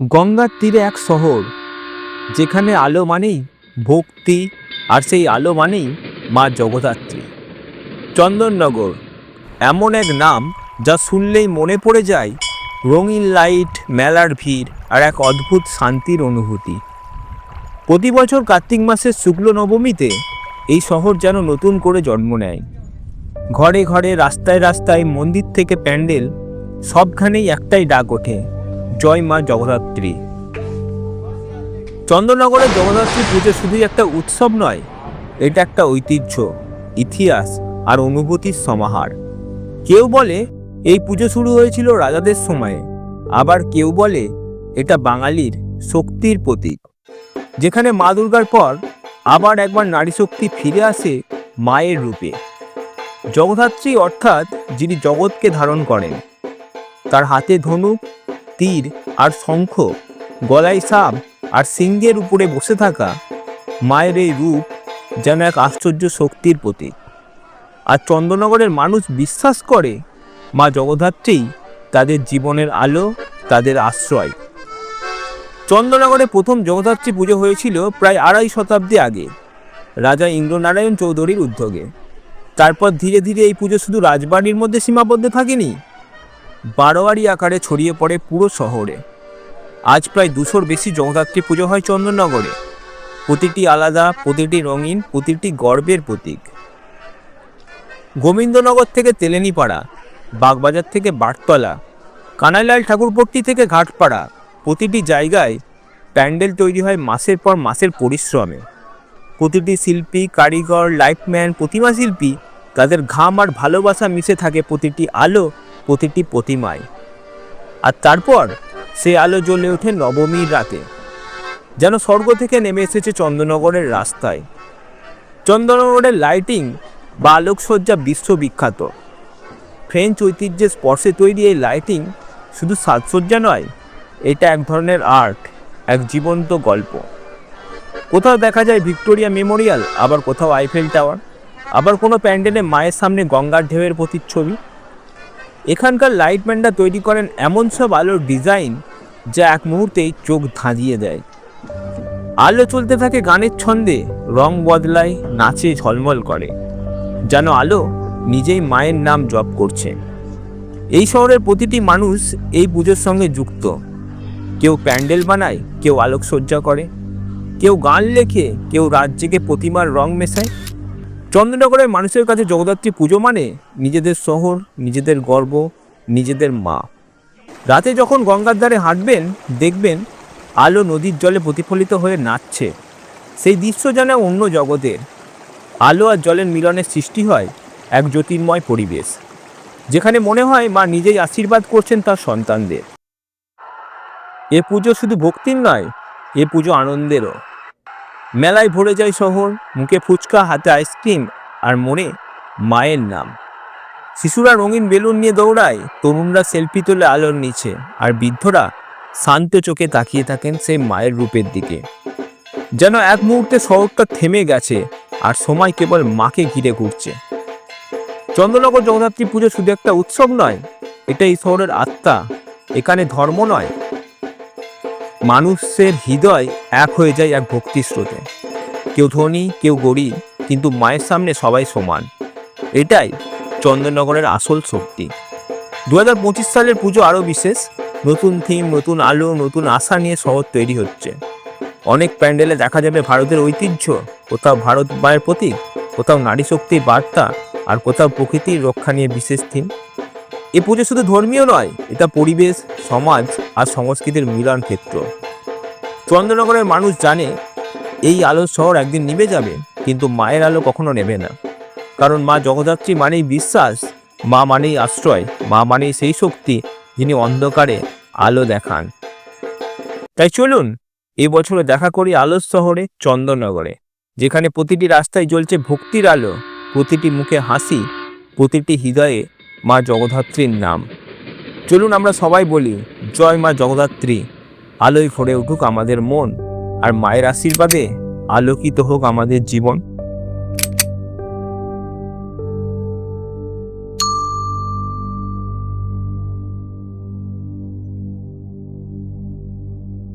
গঙ্গার তীরে এক শহর, যেখানে আলো মানেই ভক্তি, আর সেই আলো মানেই মা জগদ্ধাত্রী। চন্দননগর, এমন এক নাম যা শুনলেই মনে পড়ে যায় রঙিন লাইট, মেলার ভিড়, আর এক অদ্ভুত শান্তির অনুভূতি। প্রতি বছর কার্তিক মাসের শুক্ল নবমীতে এই শহর যেন নতুন করে জন্ম নেয়। ঘরে ঘরে রাস্তায় রাস্তায় মন্দির থেকে প্যান্ডেল, সবখানেই একটাই ডাক ওঠে। জয় মা জগদ্ধাত্রী। চন্দ্রনগরের জগদ্ধাত্রী পুজো শুধুই একটা উৎসব নয়, এটা একটা ঐতিহ্য, ইতিহাস আর অনুভূতির সমাহার। কেউ বলে এই পুজো শুরু হয়েছিল রাজাদের সময়ে, আবার কেউ বলে এটা বাঙালির শক্তির প্রতীক। যেখানে মা দুর্গার পর আবার একবার নারী শক্তি ফিরে আসে মায়ের রূপে। জগদ্ধাত্রী অর্থাৎ যিনি জগৎকে ধারণ করেন, তার হাতে ধনুক তীর আর শঙ্খ, গলায় সাপ আর সিংহের উপরে বসে থাকা মায়ের এই রূপ যেন এক আশ্চর্য শক্তির প্রতীক। আর চন্দ্রনগরের মানুষ বিশ্বাস করে, মা জগদ্ধাত্রী তাদের জীবনের আলো, তাদের আশ্রয়। চন্দ্রনগরে প্রথম জগদ্ধাত্রী পুজো হয়েছিল প্রায় আড়াই শতাব্দী আগে, রাজা ইন্দ্রনারায়ণ চৌধুরীর উদ্যোগে। তারপর ধীরে ধীরে এই পুজো শুধু রাজবাড়ির মধ্যে সীমাবদ্ধ থাকেনি বারোয়ারি আকারে ছড়িয়ে পড়ে পুরো শহরে। আজ প্রায় দুশোর বেশি জগদ্ধাত্রী পুজো হয় চন্দননগরে। প্রতিটি আলাদা, প্রতিটি রঙিন, প্রতিটি গর্বের প্রতীক। গোবিন্দনগর থেকে তেলেনিপাড়া, বাগবাজার থেকে বাটতলা কানাইলাল ঠাকুরপট্টি থেকে ঘাটপাড়া, প্রতিটি জায়গায় প্যান্ডেল তৈরি হয় মাসের পর মাসের পরিশ্রমে। প্রতিটি শিল্পী, কারিগর, লাইফম্যান, প্রতিমা শিল্পী তাদের ঘাম আর ভালোবাসা মিশে থাকে প্রতিটি আলো প্রতিটি প্রতিমায়। আর তারপর সে আলো জ্বলে ওঠে নবমীর রাতে, যেন স্বর্গ থেকে নেমে এসেছে চন্দ্রনগরের রাস্তায়। চন্দ্রনগরের লাইটিং বা আলোকসজ্জা বিশ্ববিখ্যাত। ফ্রেঞ্চ ঐতিহ্যের স্পর্শে তৈরি এই লাইটিং শুধু সাজসজ্জা নয়, এটা এক ধরনের আর্ট, এক জীবন্ত গল্প। কোথাও দেখা যায় ভিক্টোরিয়া মেমোরিয়াল, আবার কোথাও আইফেল টাওয়ার, আবার কোনো প্যান্ডেলে মায়ের সামনে গঙ্গার ঢেউয়ের প্রতিচ্ছবি। এখানকার লাইটম্যানরা তৈরি করেন এমন সব আলোর ডিজাইন যা এক মুহূর্তেই চোখ ধাঁধিয়ে দেয়। আলো চলতে থাকে গানের ছন্দে, রং বদলায়, নাচে ঝলমল করে, যেন আলো নিজেই মায়ের নাম জপ করছে। এই শহরের প্রতিটি মানুষ এই পুজোর সঙ্গে যুক্ত। কেউ প্যান্ডেল বানায়, কেউ আলোকসজ্জা করে, কেউ গান লেখে, কেউ জেগে প্রতিমার রং মেশায়। চন্দ্রনগরের মানুষের কাছে জগদ্ধাত্রী পুজো মানে নিজেদের শহর, নিজেদের গর্ব, নিজেদের মা। রাতে যখন গঙ্গার ধারে হাঁটবেন, দেখবেন আলো নদীর জলে প্রতিফলিত হয়ে নাচছে। সেই দৃশ্য যেন অন্য জগতের। আলো আর জলের মিলনের সৃষ্টি হয় এক জ্যোতির্ময় পরিবেশ, যেখানে মনে হয় মা নিজেই আশীর্বাদ করছেন তার সন্তানদের। এ পুজো শুধু ভক্তির নয়, এ পুজো আনন্দেরও। মেলায় ভরে যায় শহর, মুখে ফুচকা, হাতে আইসক্রিম আর মনে মায়ের নাম। শিশুরা রঙিন বেলুন নিয়ে দৌড়ায়, তরুণরা সেলফি তোলে আলোর নিচে আর বৃদ্ধরা শান্ত চোখে তাকিয়ে থাকেন সেই মায়ের রূপের দিকে। যেন এক মুহূর্তে শহরটা থেমে গেছে আর সময় কেবল মাকে ঘিরে ঘুরছে। চন্দ্রনগর জগদ্ধাত্রী পুজো শুধু একটা উৎসব নয়, এটা এই শহরের আত্মা, এখানে ধর্ম নয় মানুষের হৃদয় এক হয়ে যায় এক ভক্তির স্রোতে কেউ ধনী, কেউ গরিব, কিন্তু মায়ের সামনে সবাই সমান। এটাই চন্দননগরের আসল শক্তি। দু হাজার পঁচিশ সালের পুজো আরও বিশেষ। নতুন থিম নতুন আলো, নতুন আশা নিয়ে শহর তৈরি হচ্ছে। অনেক প্যান্ডেলে দেখা যাবে ভারতের ঐতিহ্য, কোথাও ভারত মায়ের প্রতীক, কোথাও নারী শক্তির বার্তা, আর কোথাও প্রকৃতির রক্ষা নিয়ে বিশেষ থিম এ পুজো শুধু ধর্মীয় নয়, এটা পরিবেশ, সমাজ আর সংস্কৃতির মিলন ক্ষেত্র। চন্দ্রনগরের মানুষ জানে এই আলোর শহর একদিন নিভে যাবে, কিন্তু মায়ের আলো কখনো নেবে না। কারণ মা জগদ্ধাত্রী মানেই বিশ্বাস, মা মানেই আশ্রয়, মা মানেই সেই শক্তি যিনি অন্ধকারে আলো দেখান। তাই চলুন এই বছরে দেখা করি আলোর শহরে চন্দননগরে যেখানে প্রতিটি রাস্তায় জ্বলছে ভক্তির আলো, প্রতিটি মুখে হাসি, প্রতিটি হৃদয়ে মা জগদ্ধাত্রীর নাম। চলুন আমরা সবাই বলি, জয় মা জগদ্ধাত্রী। আলোয় ভরে উঠুক আমাদের মন, আর মায়ের আশীর্বাদে আলোকিত হোক আমাদের জীবন।